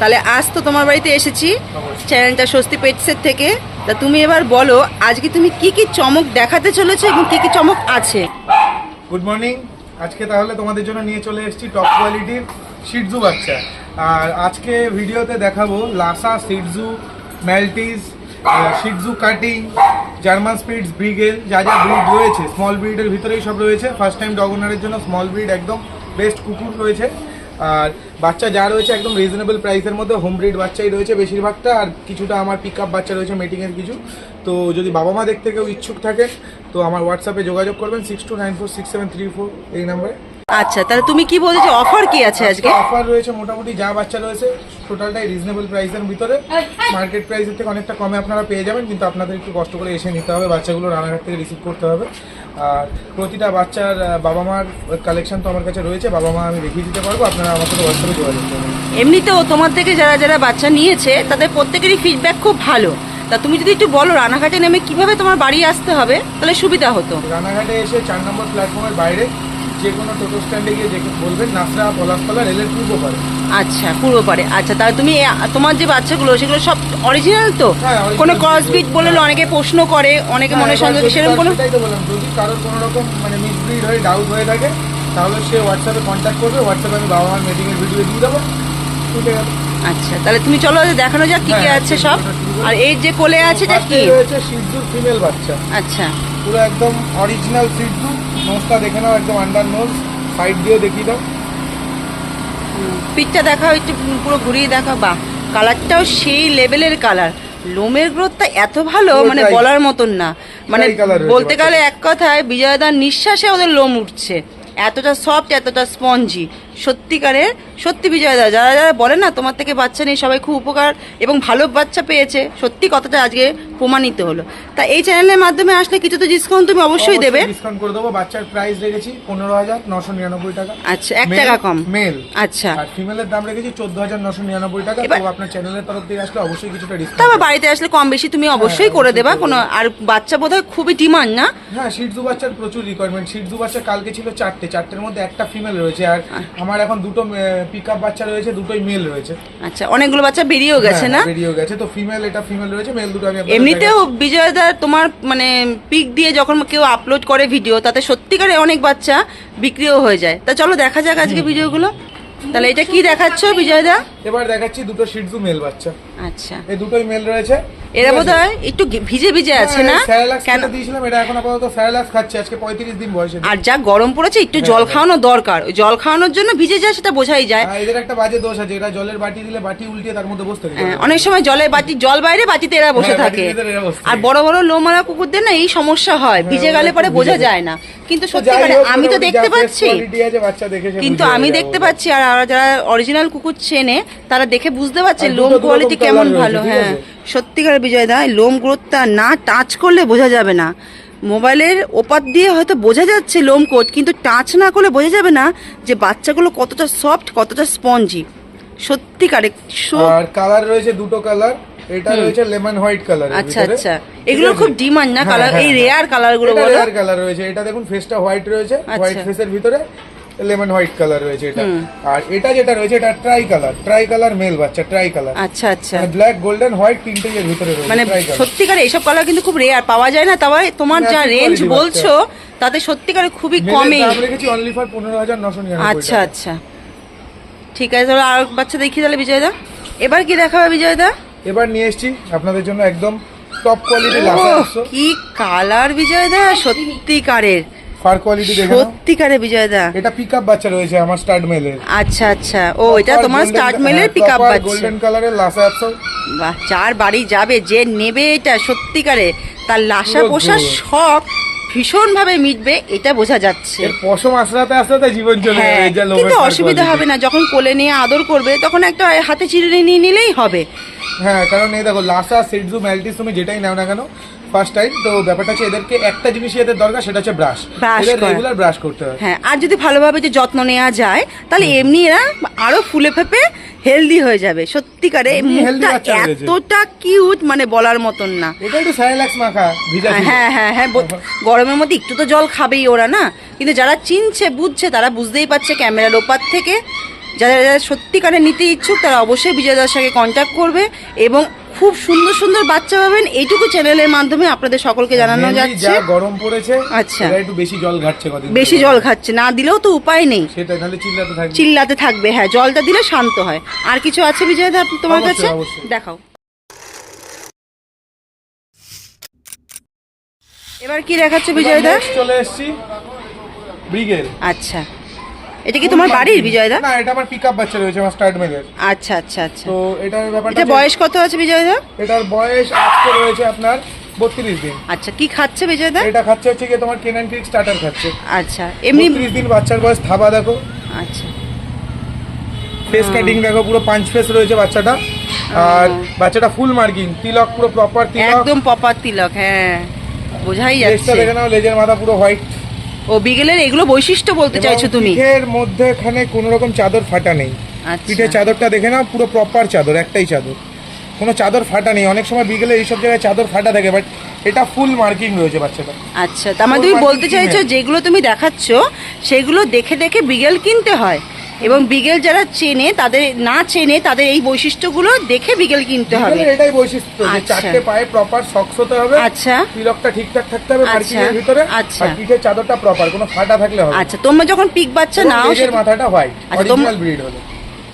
তাহলে আজ তো তোমার বাড়িতে এসেছি। চ্যানেলটা স্বস্তি পেটসের থেকে। তা তুমি এবার বলো, আজকে তুমি কি কি চমক দেখাতে চলেছো এবং কি কি চমক আছে? গুড মর্নিং আজকে তাহলে তোমাদের জন্য নিয়ে চলে এসেছি টপ কোয়ালিটির শিটজু বাচ্চা। আর আজকে ভিডিওতে দেখাবো Lhasa shih tzu Maltese shih tzu cutting German spitz beagle যা যা ব্রিড রয়েছে। স্মল ব্রিডের ভিতরেই সব রয়েছে। ফার্স্ট টাইম ডগনারের জন্য স্মল ব্রিড একদম বেস্ট কুকুর রয়েছে। আর বাচ্চা যা রয়েছে একদম রিজনেবল প্রাইসের মধ্যে হোম ব্রিড বাচ্চাই রয়েছে বেশিরভাগটা, আর কিছুটা আমার পিক আপ বাচ্চা রয়েছে মিটিংয়ের কিছু। তো যদি বাবা মা দেখতে কেউ ইচ্ছুক থাকে তো আমার হোয়াটসঅ্যাপে যোগাযোগ করবেন six two nine four six seven three four এই নাম্বারে আচ্ছা তাহলে তুমি কি বলছো যে অফার কি আছে আজকে অফার রয়েছে মোটামুটি যা বাচ্চা রয়েছে টোটালটাই রিজনেবল প্রাইসের ভিতরে। মার্কেট প্রাইসের থেকে অনেকটা কমে আপনারা পেয়ে যাবেন কিন্তু আপনাদের একটু কষ্ট করে এসে নিতে হবে বাচ্চাগুলো রানাঘাট থেকে রিসিভ করতে হবে। আর প্রতিটা বাচ্চার বাবা মার কালেকশন তো আমার কাছে রয়েছে বাবা মা আমি দেখিয়ে দিতে পারব আপনারা আমার সাথে হোয়াটসঅ্যাপে যোগাযোগ করবেন এমনিতেও তোমার থেকে যারা যারা বাচ্চা নিয়েছে তাদের প্রত্যেকেরই ফিডব্যাক খুব ভালো। তা তুমি যদি একটু বলো রানাঘাটে নেমে কীভাবে তোমার বাড়ি আসতে হবে? তাহলে সুবিধা হতো। রানাঘাটে এসে চার নম্বর প্ল্যাটফর্মের বাইরে যে কোনো টোটো স্ট্যান্ডে গিয়ে বলবেন নাসরা পলাশতলা রেলের পূর্ব পারে। আচ্ছা পূর্ব পারে। আচ্ছা তাহলে তুমি তোমার যে বাচ্চাগুলো সেগুলো সব অরিজিনাল তো? হ্যাঁ, কোনো breed ক্রসবিট বলে অনেকে প্রশ্ন করে অনেকে মনে হ্যাঁ, সন্দেহ সেরকম কোনো যদি কারোর কোনো রকম মানে মিসব্রিড হয়ে ডাউট হয়ে থাকে তাহলে সে হোয়াটসঅ্যাপে কন্ট্যাক্ট করবে হোয়াটসঅ্যাপে আমি বাবা মার মিটিংয়ের ভিডিও দিয়ে দেবো। ঠিক আছে আচ্ছা তাহলে তুমি চলো দেখানো যাক কি কি হ্যাঁ, আছে সব। আর এই যে কোলে আছে এটা কি? রয়েছে সিদ্ধুর ফিমেল বাচ্চা। আচ্ছা। পুরো একদম অরিজিনাল সিদ্ধু। নোজটা দেখে নাও একদম আন্ডার নোজ সাইড দিয়েও দেখিয়ে দাও। পিঠটা দেখা হচ্ছে পুরো ঘুরিয়ে দেখা বাহ। কালারটাও সেই লেভেলের কালার লোমের গ্রোথটা এত ভালো মানে বলার মতন না। মানে বলতে গেলে এক কথায় বিজয়দার নিঃশ্বাসে ওদের লোম উঠছে। এতটা সফট এতটা স্পঞ্জি সত্যিকারের সত্যি বিজয়দা যারা যারা বলে না তোমার থেকে বাচ্চা নেই সবাই খুব উপকার এবং ভালো বাচ্চা পেয়েছে সত্যি কথাটা আজকে প্রমাণিত হলো। তা এই চ্যানেলের মাধ্যমে আসলে কিছু তো ডিসকাউন্ট তুমি অবশ্যই দেবে। ডিসকাউন্ট করে দেবো বাচ্চার প্রাইস রেখেছি পনেরো হাজার নশো নিরানব্বই টাকা। আচ্ছা এক টাকা কম। মেল আচ্ছা। আর ফিমেলের দাম রেখেছি চোদ্দ হাজার নশো নিরানব্বই টাকা তো আপনার চ্যানেলের তরফ থেকে আসলে অবশ্যই কিছুটা তবে ডিসকাউন্ট বাড়িতে আসলে কম বেশি তুমি অবশ্যই হ্যাঁ, করে অবশ্যই দেবা কোনো আর বাচ্চা বোধহয় খুবই ডিমান্ড না? হ্যাঁ শিটজু বাচ্চার প্রচুর রিকোয়ারমেন্ট শিটজু বাচ্চা কালকে ছিল চারটে চারটের মধ্যে একটা ফিমেল রয়েছে। আর আমার এখন দুটো পিক আপ বাচ্চা রয়েছে দুটোই মেল রয়েছে। আচ্ছা অনেকগুলো বাচ্চা বেরিয়েও গেছে না? হ্যাঁ, বেরিয়েও গেছে। তো ফিমেল এটা ফিমেল রয়েছে মেল দুটো আমি এমনিতেও বিজয়দা তোমার মানে পিক দিয়ে যখন কেউ আপলোড করে ভিডিও তাতে সত্যিকারে অনেক বাচ্চা বিক্রিও হয়ে যায়। তা চলো দেখা যাক আজকে ভিডিওগুলো তাহলে এটা কি দেখাচ্ছ বিজয়দা। এবার দেখাচ্ছি দুটো শিটজু মেল বাচ্চা। আচ্ছা। এই দুটোই মেল রয়েছে। এরা বোধ হয় একটু ভিজে ভিজে আছে না? কেন দিয়েছিলাম এটা এখন আপাতত স্যারেলাক্স খাচ্ছে আজকে পঁয়ত্রিশ দিন বয়সে। আর যা গরম পড়েছে একটু জল খাওয়ানো দরকার। ওই জল খাওয়ানোর জন্য ভিজে যায় সেটা বোঝাই যায়। এদের একটা বাজে দোষ আছে জলের বাটি দিলে বাটি তার মধ্যে হ্যাঁ, অনেক সময় জলের বাটি জল বাইরে বাটিতে এরা বসে হ্যাঁ, থাকে। আর। বড় বড় লোমারা কুকুরদের না এই সমস্যা হয়। ভিজে গেলে পরে বোঝা যায়। না। কিন্তু সত্যি করে আমি তো দেখতে পাচ্ছি। কিন্তু আমি দেখতে পাচ্ছি আর যারা অরিজিনাল কুকুর চেনে তারা দেখে বুঝতে পারছে লোম কোয়ালিটি কেমন ভালো হ্যাঁ। সত্যিকার বিজয় দা লোম গ্রোথটা না টাচ করলে বোঝা যাবে না। মোবাইলের ওপার দিয়ে হয়তো বোঝা যাচ্ছে লোম কোট কিন্তু টাচ না করলে বোঝা যাবে না যে বাচ্চাগুলো কতটা সফট কতটা স্পঞ্জি সত্যিকারে আর কালার রয়েছে দুটো কালার এটা রয়েছে লেমন হোয়াইট কালার আচ্ছা আচ্ছা। এগুলো খুব ডিমান্ড না কালার এই রেয়ার কালারগুলো বলো। রেয়ার কালার রয়েছে। এটা দেখুন ফেসটা হোয়াইট রয়েছে হোয়াইট আচ্ছা। ফেসের ভিতরে। লেমন হোয়াইট কালার রয়েছে এটা। আর এটা যেটা রয়েছে এটা tri colour tri colour male বাচ্চা ট্রাই কালার আচ্ছা। আচ্ছা ব্ল্যাক গোল্ডেন হোয়াইট তিনটেই এর ভিতরে রয়েছে মানে সত্যিকারে এইসব কালার কিন্তু খুব রেয়ার পাওয়া যায় না তবে তোমার যা রেঞ্জ বলছো তাতে সত্যিকারে খুবই কমে দাম রেখেছি অনলি ফর পনেরো হাজার নশো নিরানব্বই আচ্ছা আচ্ছা। ঠিক আছে তাহলে আর বাচ্চা দেখি তাহলে বিজয়দা। এবার কি দেখাবে বিজয়দা? এবার নিয়ে এসেছি আপনাদের জন্য একদম টপ কোয়ালিটি লাসা কি কালার বিজয়দা সত্যিকারের। ফার কোয়ালিটি দেখে সত্যিকারে বিজয়দা। এটা পিক আপ বাচ্চা রয়েছে আমার স্টার্ট মেলের আচ্ছা আচ্ছা। ও এটা তোমার স্টার্ট মেলের পিক আপ বাচ্চা। গোল্ডেন কালারের লাসা অ্যাপসো বাহ যার বাড়ি যাবে যে নেবে এটা সত্যিকারে। তার। শখ ভীষণভাবে মিটবে এটা বোঝা যাচ্ছে। পশম আসরাতে আসরাতে জীবন চলে হ্যাঁ যাবে কিন্তু অসুবিধা হবে না যখন কোলে নিয়ে আদর করবে তখন একটা হাতে চিড়ে নিয়ে নিলেই হবে। হ্যাঁ কারণ এই দেখো লাসা সিডজু ম্যালটিস তুমি যেটাই নাও না কেন ফার্স্ট টাইম তো ব্যাপারটা হচ্ছে এদেরকে একটা জিনিসই এদের দরকার সেটা হচ্ছে ব্রাশ এদের রেগুলার ব্রাশ করতে হয়। হ্যাঁ আর যদি ভালোভাবে যে যত্ন নেওয়া যায় তাহলে এমনি এরা আরও ফুলে ফেপে হেলদি হয়ে যাবে। সত্যিকারে মুখটা হয়ে। এতটা কিউট মানে বলার মতন না। এটা একটু স্যারেলাক্স মাখা ভিজা হ্যাঁ হ্যাঁ হ্যাঁ গরমের মধ্যে একটু তো জল খাবেই ওরা না? কিন্তু যারা চিনছে বুঝছে তারা বুঝতেই পারছে ক্যামেরার ওপার থেকে। যারা যারা সত্যিকারে নিতে ইচ্ছুক তারা অবশ্যই বিজয়দার সঙ্গে কন্ট্যাক্ট করবে এবং খুব সুন্দর সুন্দর বাচ্চা পাবেন এইটুকু চ্যানেলের মাধ্যমে আপনাদের সকলকে জানানো যাচ্ছে। যা গরম পড়েছে আচ্ছা। একটু বেশি জল ঘাটছে বেশি জল খাচ্ছে না দিলেও তো উপায় নেই। সেটা তাহলে চিল্লাতে থাকবে। চিল্লাতে থাকবে হ্যাঁ জলটা দিলে শান্ত হয়। আর কিছু আছে বিজয়দা তোমার কাছে? দেখাও। এবার কি দেখাচ্ছে বিজয়দা Next চলে এসেছি ব্রিগের আচ্ছা। এটা কি তোমার বাড়ির বিজয়দা? না এটা আমার পিকআপ বাচ্চা রয়েছে আমার স্টার্ট মেলের আচ্ছা আচ্ছা আচ্ছা। তো এটার ব্যাপারটা এটা বয়স কত আছে বিজয়দা? এটার বয়স আজকে রয়েছে আপনার বত্রিশ দিন। আচ্ছা কি খাচ্ছে বিজয়দা? এটা খাচ্ছে হচ্ছে কি তোমার কেনান ক্রিক স্টার্টার খাচ্ছে। আচ্ছা এমনি বত্রিশ দিন বাচ্চার বয়স থাবা দেখো। আচ্ছা। ফেস কাটিং দেখো পুরো পাঁচ ফেস রয়েছে বাচ্চাটা। আর বাচ্চাটা ফুল মার্কিং তিলক পুরো প্রপার তিলক। একদম পপার তিলক হ্যাঁ। বোঝাই যাচ্ছে। দেখে নাও লেজের মাথা পুরো হোয়াইট ও বিগেলের এগুলো বৈশিষ্ট্য বলতে চাইছো তুমি? পিঠের মধ্যে এখানে কোনো রকম চাদর ফাটা নেই। পিঠে পিঠের চাদরটা দেখে নাও পুরো প্রপার চাদর একটাই চাদর। কোনো চাদর ফাটা নেই। অনেক সময় বিকেলে এইসব জায়গায় চাদর ফাটা থাকে বাট এটা ফুল মার্কিং রয়েছে বাচ্চাটা আচ্ছা তার মানে তুমি বলতে চাইছো যেগুলো তুমি দেখাচ্ছ সেগুলো দেখে দেখে বিগেল কিনতে হয়? এবং বিগেল যারা চেনে তাদের না চেনে তাদের এই বৈশিষ্ট্যগুলো দেখে বিগেল কিনতে হবে। এটাই বৈশিষ্ট্য যে আচ্ছা। চারটে পায়ে প্রপার সক্স হতে হবে আচ্ছা। তিলকটা ঠিকঠাক থাকতে হবে আচ্ছা, মার্কিং এর ভিতরে আচ্ছা। আর পিঠের চাদরটা প্রপার কোনো ফাটা থাকলে হবে আচ্ছা তোমরা যখন পিক বাচ্চা নাও সে- মাথাটা হোয়াইট অরিজিনাল ব্রিড হলো।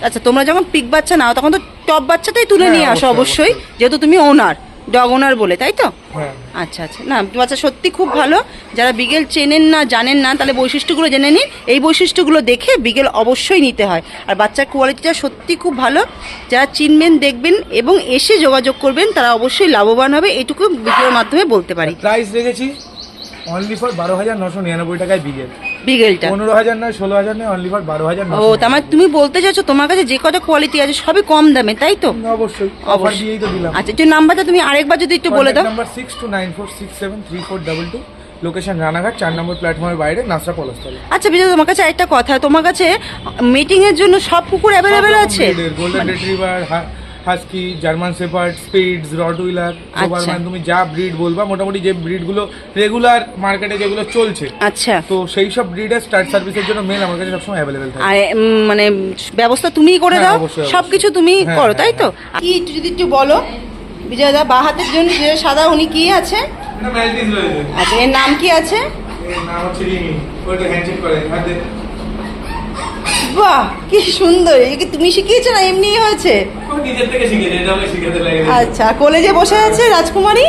আচ্ছা তোমরা যখন পিক বাচ্চা নাও তখন তো টপ বাচ্চাটাই তুলে হ্যাঁ, নিয়ে আসো অবশ্যই যেহেতু তুমি ওনার ডগ ওনার বলে তাই তো? হ্যাঁ। আচ্ছা আচ্ছা। না বাচ্চা সত্যি খুব ভালো। যারা বিগেল চেনেন না জানেন না তাহলে বৈশিষ্ট্যগুলো জেনে নিন। এই বৈশিষ্ট্যগুলো দেখে বিগেল অবশ্যই নিতে হয়। আর বাচ্চার কোয়ালিটিটা সত্যি খুব ভালো। যারা চিনবেন দেখবেন এবং এসে যোগাযোগ করবেন তারা অবশ্যই লাভবান হবে। এটুকু ভিডিওর মাধ্যমে বলতে পারি। প্রাইস রেখেছি অনলি ফর বারো হাজার নশো নিরানব্বই টাকায় বিগেল বিগেলটা পনেরো হাজার নয় ষোলো হাজার নয় অনলি ফর বারো হাজার ও তার মানে তুমি বলতে চাইছো তোমার কাছে যে কটা কোয়ালিটি আছে সবই কম দামে তাই তো? অবশ্যই। অফার। দিয়েই তো দিলাম। আচ্ছা একটু নাম্বারটা তুমি আরেকবার যদি একটু বলে দাও। Number six two nine four six seven three four double two location Ranaghat চার নম্বর প্ল্যাটফর্মের বাইরে নাসরা পলস্তলে আচ্ছা বিজয় তোমার কাছে একটা কথা তোমার কাছে মিটিং এর জন্য সব কুকুর অ্যাভেলেবেল আছে? গোল্ডেন মানে- retriever husky German shepherd spitz rottweiler Superman তুমি যা ব্রিড বলবা মোটামুটি যে ব্রিডগুলো রেগুলার মার্কেটে যেগুলো চলছে আচ্ছা। তো সেই সব ব্রিডের স্টার্ট সার্ভিসের জন্য মেল আমার কাছে সবসময় অ্যাভেলেবেল থাকে। আর মানে ব্যবস্থা তুমিই করে হ্যাঁ, দাও। সবকিছু তুমি হ্যাঁ, করো হ্যাঁ, তাই তো? কি একটু যদি একটু বলো বিজয় দা বা হাতের জন্য যে সাদা উনি কি আছে? আচ্ছা এর নাম কি আছে? এর নাম হচ্ছে রিমি ওইটা হ্যান্ডশেক করে। হাতে বাহ কি সুন্দর। এই কি তুমি শিখিয়েছো না? এমনি হয়েছে। নিজের থেকে শিখেছে এটা আমি শিখাতে লাগে আচ্ছা কোলেজে বসে আছে রাজকুমারী?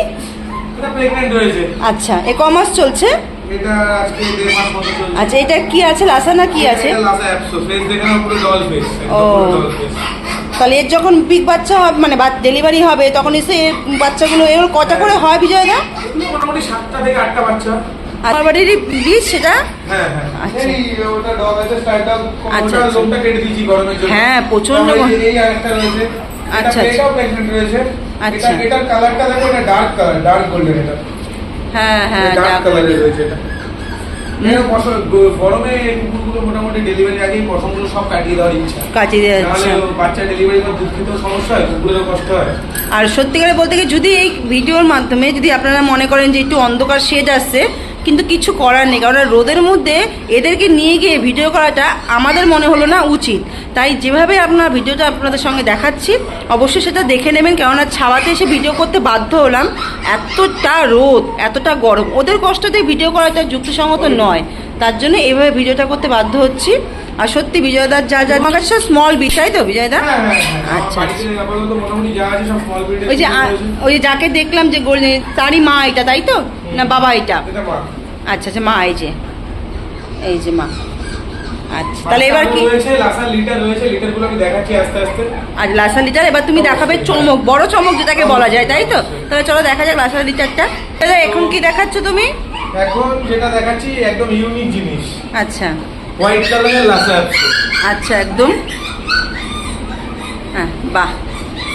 এটা প্রেগন্যান্ট রয়েছে আচ্ছা এ কমার্স চলছে? এটা আজকে দেড় মাস মতো চলছে। আচ্ছা এটা কি আছে? লাসা না কি আছে? এটা লাসা অ্যাপসো ফেস দেখে পুরো ডল ফেস ও। তাহলে এর যখন বিগ বাচ্চা হবে মানে ডেলিভারি হবে তখন এসে বাচ্চাগুলো এর কটা করে হয় বিজয় দা মোটামুটি সাতটা থেকে আটটা বাচ্চা। আমার বাড়ির সেটা? হ্যাঁ হ্যাঁ। আচ্ছা। আপ আচ্ছা, আচ্ছা। হ্যাঁ, রয়েছে। আচ্ছা, আচ্ছা। এটাও প্রেগন্যান্ট রয়েছে। এটা এটার কালারটা দেখো এটা ডার্ক কালার ডার্ক গোল্ডেন এটা। হ্যাঁ হ্যাঁ ডার্ক কালারের রয়েছে এটা। এর পশম গ- গরমে কুকুরগুলো মোটামুটি ডেলিভারি আগেই পশমগুলো সব কাটিয়ে দেওয়ার ইচ্ছা। কাটিয়ে দেওয়া বাচ্চা ডেলিভারি দুধ সমস্যা হয় কষ্ট হয়। আর সত্যিকারে বলতে গিয়ে যদি এই ভিডিওর মাধ্যমে যদি আপনারা মনে করেন যে একটু অন্ধকার শেড আসছে কিন্তু কিছু করার নেই কারণ রোদের মধ্যে এদেরকে নিয়ে গিয়ে ভিডিও করাটা আমাদের মনে হলো না উচিত। তাই যেভাবে আপনার ভিডিওটা আপনাদের সঙ্গে দেখাচ্ছি, অবশ্যই সেটা দেখে নেবেন, কেননা ছাওয়াতে এসে ভিডিও করতে বাধ্য হলাম। এতটা রোদ, এতটা গরম। ওদের কষ্ট দিয়ে ভিডিও করাটা যুক্তিসঙ্গত নয়। তার জন্য এইভাবে ভিডিওটা করতে বাধ্য হচ্ছি। আর সত্যি বিজয়দার যা যা আমার কাছে স্মল বিষয় তো বিজয়দা? হ্যাঁ হ্যাঁ হ্যাঁ। আচ্ছা, ব্রিডের ওই যে ওই যে যাকে দেখলাম যে গোল্ডেন তারই মা এটা তাই তো? না বাবা এটা? আচ্ছা আচ্ছা মা এই যে। এই যে মা। আচ্ছা তাহলে এবার কি? লাসা লিটার এবার তুমি দেখাবে চমক বড় চমক যেটাকে বলা যায় তাই তো? তাহলে চলো দেখা যাক লাসা লিটারটা। তাহলে এখন কি দেখাচ্ছ তুমি? এখন যেটা দেখাচ্ছি একদম ইউনিক জিনিস। আচ্ছা। হোয়াইট কালারের লাসা আচ্ছা একদম। হ্যাঁ বাহ।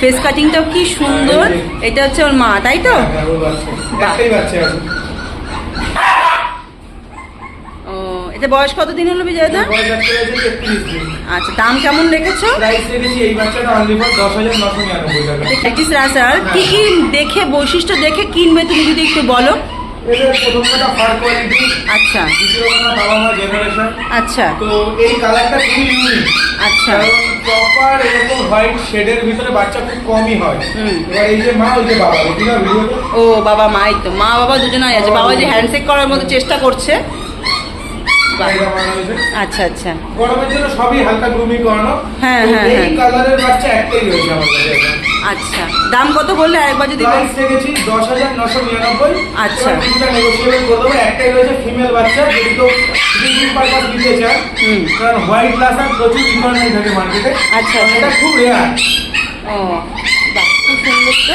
ফেস কাটিংটাও কি সুন্দর। এটা হচ্ছে ওর মা তাই তো? হ্যাঁ, আছে ও এটা বয়স কত দিন হলো 33 দিন। আচ্ছা দাম কেমন রেখেছো? রাসার কি কি দেখে বৈশিষ্ট্য দেখে কিনবে তুমি যদি একটু বলো? এদের প্রথম কথা ফার কোয়ালিটি আচ্ছা। দ্বিতীয় কথা বাবা মা জেনারেশন আচ্ছা। তো এই কালারটা খুবই ইউনিক আচ্ছা। প্রপার এরকম হোয়াইট শেডের ভিতরে বাচ্চা খুব কমই হয়। হুম। এবার এই যে মা ওই যে বাবা দেখি ও বাবা মাই তো মা বাবা দুজনেই আছে। বাবা যে হ্যান্ডশেক করার মতো চেষ্টা করছে। আচ্ছা আচ্ছা। গরমের জন্য সবই হালকা গ্রুমিং করানো। হ্যাঁ, হ্যাঁ, এই হ্যাঁ। কালারের বাচ্চা একটাই রয়েছে এখন। আচ্ছা। দাম কত বললে আরেকবার যদি প্রাইস রেখেছি দশ হাজার নশো নিরানব্বই। আচ্ছা। নেগোসিয়েবল করে দেবো। একটাই রয়েছে ফিমেল বাচ্চা যদি কেউ ব্রিডিং পারপাস নিতে চান হুম। কারণ হোয়াইট লাসার প্রচুর রিকোয়ারমেন্ট থাকে মার্কেটে আচ্ছা, আচ্ছা। এটা খুব রেয়ার ও বাহ খুব সুন্দর তো।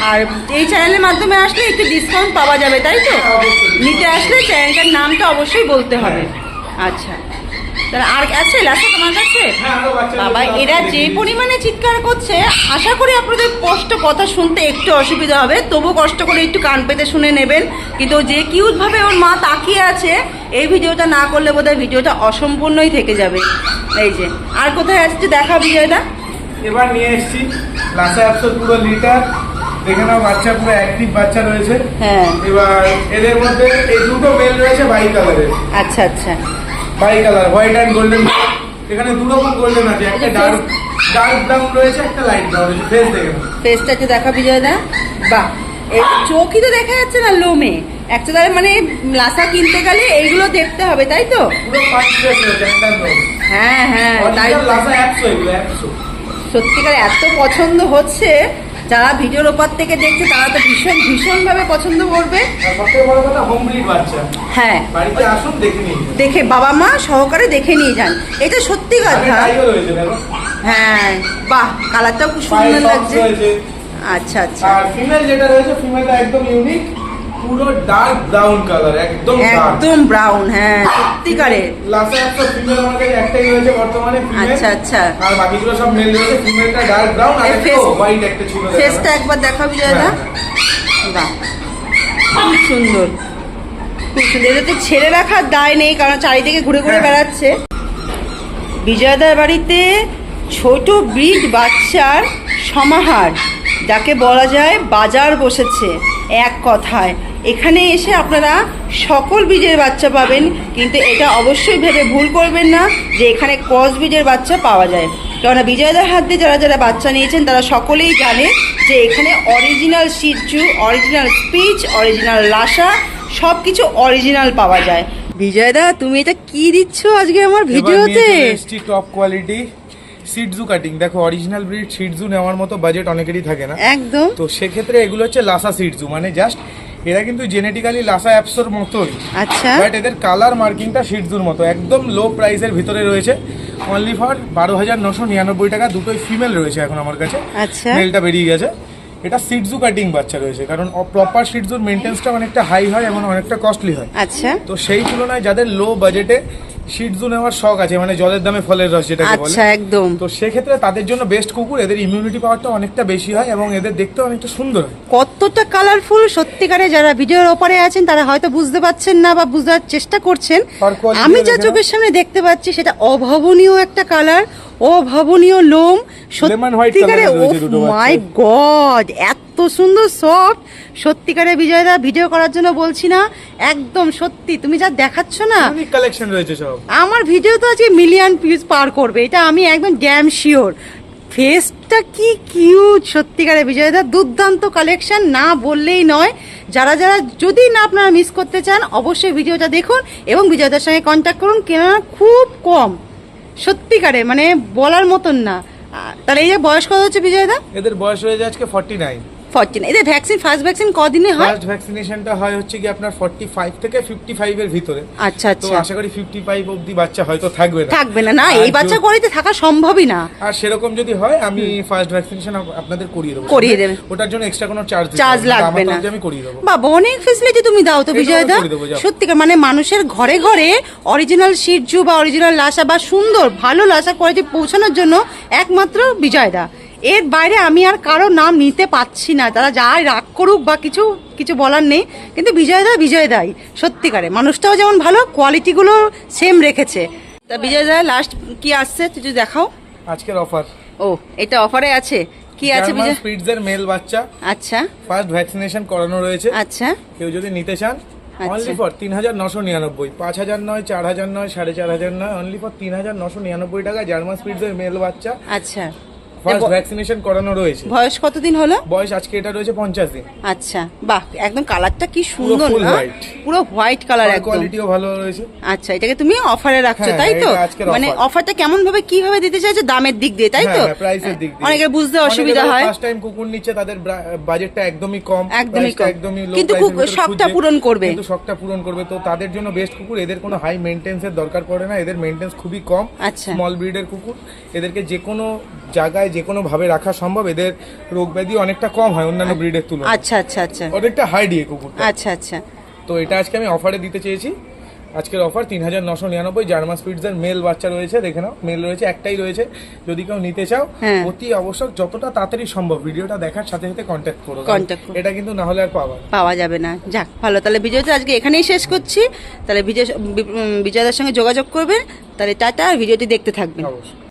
আর এই চ্যানেলের মাধ্যমে আসলে একটু ডিসকাউন্ট পাওয়া যাবে তাই তো? হ্যাঁ, নিতে আসলে চ্যানেলটার নামটা অবশ্যই বলতে হবে। আচ্ছা। তাহলে আর আছে লাস্টে তোমার কাছে? হ্যাঁ বাবা এরা যে পরিমাণে চিৎকার করছে আশা করি আপনাদের স্পষ্ট কথা শুনতে একটু অসুবিধা হবে তবু কষ্ট করে একটু কান পেতে শুনে নেবেন। কিন্তু যে কিউট ভাবে ওর মা তাকিয়ে আছে এই ভিডিওটা না করলে বোধহয় ভিডিওটা অসম্পূর্ণই থেকে যাবে। এই যে আর কোথায় আসছে দেখা বিজয়দা এবার নিয়ে এসেছি লাসা অ্যাপসের পুরো লিটার এখানেও বাচ্চা পুরো অ্যাক্টিভ বাচ্চা রয়েছে। হ্যাঁ। এবার এদের মধ্যে এই দুটো মেল রয়েছে বাই কালারের আচ্ছা আচ্ছা। Bi colour white and golden এখানে দু রকম গোল্ডেন আছে একটা ডার্ক ডার্ক ব্রাউন রয়েছে একটা লাইট ব্রাউন রয়েছে। ফেস দেখে। ফেসটা একটু দেখা বিজয়দা বাহ। এই চোখই তো দেখা যাচ্ছে না লোমে। অ্যাকচুয়ালি মানে লাসা কিনতে গেলে এইগুলো দেখতে হবে তাই তো? একটা হ্যাঁ হ্যাঁ তাই সত্যিকার এত পছন্দ হচ্ছে যারা ভিডিওর ওপর থেকে দেখছে তারা তো ভীষণ ভীষণভাবে পছন্দ করবে। হ্যাঁ। দেখে বাবা মা সহকারে দেখে নিয়ে যান। এটা সত্যি কথা। হ্যাঁ। বাহ কালারটাও খুব সুন্দর লাগছে। আচ্ছা আচ্ছা। আর ফিমেল যেটা রয়েছে ফিমেলটা একদম ইউনিক পুরো ডার্ক ব্রাউন কালার একদম একদম ব্রাউন হ্যাঁ সত্যিকারে। লাসা একটা ফিমেল আমার কাছে একটাই রয়েছে বর্তমানে ফিমেল আচ্ছা আচ্ছা। আর বাকিগুলো সব মেল রয়েছে ফিমেলটা ডার্ক ব্রাউন আর একটা হোয়াইট একটা ছিল ফেসটা একবার দেখা বিজয়দা হ্যাঁ, বাহ খুব সুন্দর। খুব সুন্দর। এটা তো ছেড়ে রাখার দায় নেই কারণ চারিদিকে ঘুরে ঘুরে হ্যাঁ। বেড়াচ্ছে। বিজয়দার বাড়িতে ছোট ব্রিড বাচ্চার সমাহার যাকে বলা যায় বাজার বসেছে এক কথায়। এখানে এসে আপনারা সকল বীজের বাচ্চা পাবেন কিন্তু এটা অবশ্যই ভেবে ভুল করবেন না যে এখানে ক্রস বীজের বাচ্চা পাওয়া যায়। কেননা বিজয়দার হাত দিয়ে যারা যারা বাচ্চা নিয়েছেন তারা সকলেই জানে যে এখানে original shih tzu original spitz original Lhasa সব কিছু অরিজিনাল পাওয়া যায়। বিজয়দা তুমি এটা কি দিচ্ছ আজকে আমার ভিডিওতে? Top quality shih tzu cutting দেখো অরিজিনাল ব্রিড সিটজু নেওয়ার মতো বাজেট অনেকেরই থাকে না। একদম। তো সেক্ষেত্রে এগুলো হচ্ছে লাসা সিটজু মানে জাস্ট এরা কিন্তু জেনেটিক্যালি লাসা অ্যাপসোর মতোই। আচ্ছা। বাট এদের কালার মার্কিংটা শিটজুর মতো। একদম লো প্রাইসের ভিতরে রয়েছে। অনলি ফর বারো হাজার নশো নিরানব্বই টাকা। দুটোই ফিমেল রয়েছে এখন আমার কাছে। আচ্ছা। মেলটা বেরিয়ে গেছে। এটা সিটজু কাটিং বাচ্চা রয়েছে। কারণ প্রপার সিটজুর মেনটেন্সটা অনেকটা হাই হয় এবং অনেকটা কস্টলি হয়। আচ্ছা। তো সেই তুলনায় যাদের লো বাজেটে শিটজু নেওয়ার শখ আছে মানে জলের দামে ফলের রস যেটাকে বলে। আচ্ছা একদম। তো সেক্ষেত্রে তাদের জন্য বেস্ট কুকুর এদের ইমিউনিটি পাওয়ারটা অনেকটা বেশি হয় এবং এদের দেখতে অনেকটা সুন্দর হয়। কতটা কালারফুল সত্যিকারে যারা ভিডিওর ওপরে আছেন তারা হয়তো বুঝতে পারছেন না বা বুঝার চেষ্টা করছেন। আমি যা চোখের সামনে দেখতে পাচ্ছি সেটা অভাবনীয় একটা কালার অভাবনীয় লোম। সত্যিকারে বাচ্চা। মাই গড এত সুন্দর সফট সত্যিকারে বিজয়দা ভিডিও করার জন্য বলছি না একদম সত্যি। তুমি যা দেখাচ্ছ না কালেকশন রয়েছে সব। আমার ভিডিও তো আজকে মিলিয়ন ভিউজ পার করবে এটা আমি একদম ড্যাম শিওর ফেসটা কি কিউট সত্যিকারে বিজয়দা। দুর্দান্ত কালেকশন না বললেই নয়। যারা যারা যদি না আপনারা মিস করতে চান অবশ্যই ভিডিওটা দেখুন এবং বিজয়দার সঙ্গে কন্ট্যাক্ট করুন কেননা খুব কম। সত্যিকারে মানে বলার মতন না। তাহলে এই যে বয়স কত হচ্ছে বিজয়দা? এদের বয়স হয়ে যায় আজকে ফর্টি নাইন ফর্টিন এদের ভ্যাকসিন ফার্স্ট ভ্যাকসিন কদিনে হয়? ফার্স্ট ভ্যাকসিনেশনটা হয় হচ্ছে কি আপনার 45 থেকে 55 এর ভিতরে। আচ্ছা তো আচ্ছা। আশা করি 55 অবধি বাচ্চা হয়তো থাকবে না। থাকবে না না এই বাচ্চা করিতে থাকা সম্ভবই না। আর সেরকম যদি হয় আমি ফার্স্ট ভ্যাকসিনেশন আপনাদের করিয়ে দেবো। করিয়ে দেবেন। ওটার জন্য এক্সট্রা কোনো চার্জ চার্জ লাগবে না। আমি করিয়ে দেবো। বাবা অনেক ফেসিলিটি তুমি দাও তো বিজয়দা। করে সত্যিকার মানে মানুষের ঘরে ঘরে অরিজিনাল শিরজু বা অরিজিনাল লাসা বা সুন্দর ভালো লাসা কোয়ালিটি পৌঁছানোর জন্য একমাত্র বিজয়দা। এর বাইরে আমি আর কারও নাম নিতে পাচ্ছি না। তারা যাই রাগ করুক বা কিছু কিছু বলার নেই। কিন্তু বিজয়দা বিজয়দাই সত্যিকারে। মানুষটাও যেমন ভালো কোয়ালিটিগুলো সেম রেখেছে। তা বিজয়দা লাস্ট কি আসছে? যদি দেখাও। আজকের অফার ও এটা অফারে আছে। কি আছে বিজয়? স্পিডসের মেল বাচ্চা। আচ্ছা। ফার্স্ট ভ্যাকসিনেশন করানো রয়েছে। আচ্ছা। কেউ যদি নিতে চান আচ্ছা। অনলি ফর তিন হাজার নশো নিরানব্বই। পাঁচ হাজার নয় চার হাজার নয় সাড়ে চার হাজার নয় অনলি ফর তিন হাজার নশো নিরানব্বই টাকা জার্মান স্পিডসের মেল বাচ্চা। আচ্ছা। ফার্স্ট ভ্যাকসিনেশন করানো রয়েছে। বয়স কতদিন হলো? বয়স আজকে এটা রয়েছে পঞ্চাশ দিন। আচ্ছা বাহ একদম কালারটা কি সুন্দর না? পুরো হোয়াইট কালার একদম। কোয়ালিটিও ভালো রয়েছে। আচ্ছা এটাকে তুমি অফারে রাখছো হ্যাঁ, তাই তো? এটা মানে অফারটা কেমন ভাবে কীভাবে দিতে চাইছো? দামের দিক দিয়ে তাই তো? প্রাইসের দিক দিয়ে। অনেকের বুঝতে অসুবিধা হয়। ফার্স্ট টাইম কুকুর নিচ্ছে তাদের বাজেটটা একদমই কম একদমই কম। একদমই low কিন্তু ভিতরে শখটা পূরণ করবে। কিন্তু শখটা পূরণ করবে। তো তাদের জন্য বেস্ট কুকুর এদের কোনো হাই মেনটেন্সের দরকার পড়ে না। এদের মেনটেন্স খুবই কম। আচ্ছা। স্মল ব্রিডের কুকুর। এদেরকে যে কোনো জায়গায় যে কোনো ভাবে রাখা সম্ভব এদের রোগ ব্যাধি অনেকটা কম হয় অন্যান্য ব্রিডের তুলনায়। আচ্ছা আচ্ছা আচ্ছা। অনেকটা হাই দিয়ে কুকুরটা। আচ্ছা আচ্ছা। তো এটা আজকে আমি অফারে দিতে চেয়েছি। আজকের অফার তিন হাজার নশো নিরানব্বই। জার্মান স্পিডসের মেল বাচ্চা রয়েছে দেখে নাও মেল রয়েছে একটাই রয়েছে। যদি কেউ নিতে চাও হ্যাঁ। অতি আবশ্যক যতটা তাড়াতাড়ি সম্ভব। ভিডিওটা দেখার সাথে সাথে কন্ট্যাক্ট করো। এটা কিন্তু না হলে আর পাওয়া পাওয়া যাবে না। যাক ভালো। তাহলে ভিডিওটা আজকে এখানেই শেষ করছি। তাহলে বিজয় বিজয়দার সঙ্গে যোগাযোগ করবেন। তাহলে টাটা ভিডিওটি দেখতে থাকবেন। অবশ্যই।